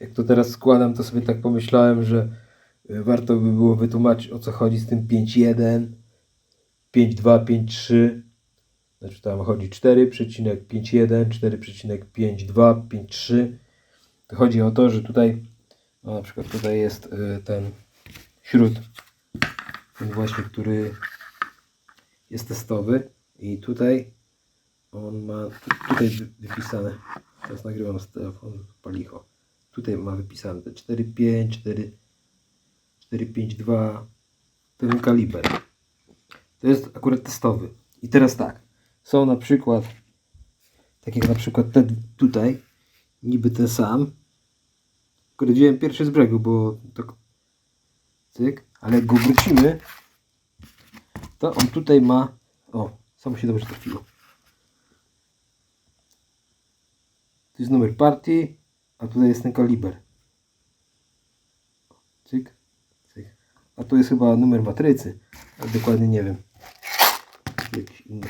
jak to teraz składam, to sobie tak pomyślałem, że y, warto by było wytłumaczyć o co chodzi z tym 5.1, 5.2, 5.3. Znaczy tam chodzi 4,51, 4,52, 5,3. To chodzi o to, że tutaj, no na przykład tutaj jest y, ten śród, ten właśnie, który jest testowy i tutaj on ma, tu- tutaj wy- wypisane, teraz nagrywam z telefonu palicho, tutaj ma wypisane te 4,5, 4, 4,52, ten kaliber. To jest akurat testowy. I teraz tak, są na przykład, tak jak na przykład ten tutaj, niby ten sam, który wziąłem pierwszy z brzegu, bo tak cyk, ale jak go wrócimy, to on tutaj ma, o, samo się dobrze trafiło. To jest numer partii, a tutaj jest ten kaliber. Cyk, cyk. A tu jest chyba numer matrycy, ale dokładnie nie wiem. Jakiś inny.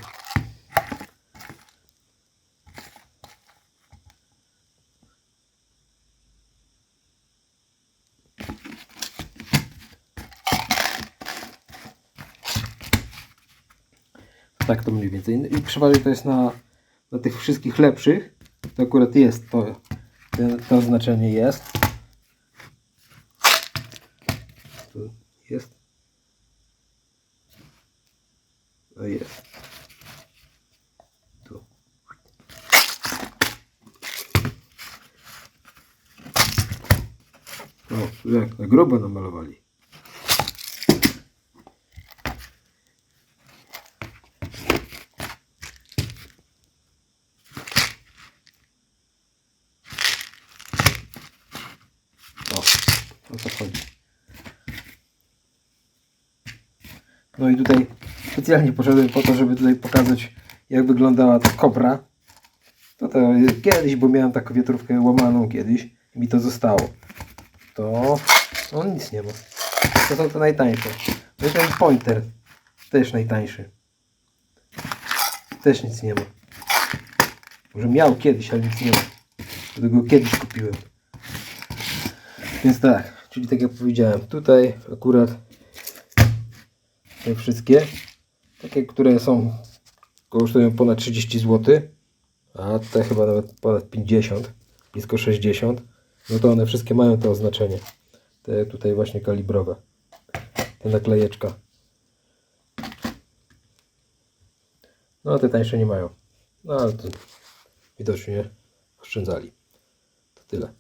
Tak to mniej więcej. I przeważnie to jest na, na tych wszystkich lepszych. To akurat jest to, to oznaczenie jest. Tu jest. No jest. Tu. O, jak na grubo namalowali. O, o chodzi. No i tutaj specjalnie poszedłem po to, żeby tutaj pokazać jak wyglądała ta kobra. To, to kiedyś, bo miałem taką wiatrówkę łamaną kiedyś i mi to zostało. To no nic nie ma. To to, to najtańsze. No i ten pointer też najtańszy. Też nic nie ma. Może miał kiedyś, ale nic nie ma. Dlatego kiedyś kupiłem. Więc tak, czyli tak jak powiedziałem, tutaj akurat te wszystkie, takie, które są, kosztują ponad 30 zł, a te chyba nawet ponad 50, blisko 60, no to one wszystkie mają to oznaczenie. Te tutaj właśnie kalibrowe. Te naklejeczka. No a te tańsze nie mają. No ale to widocznie oszczędzali. To tyle.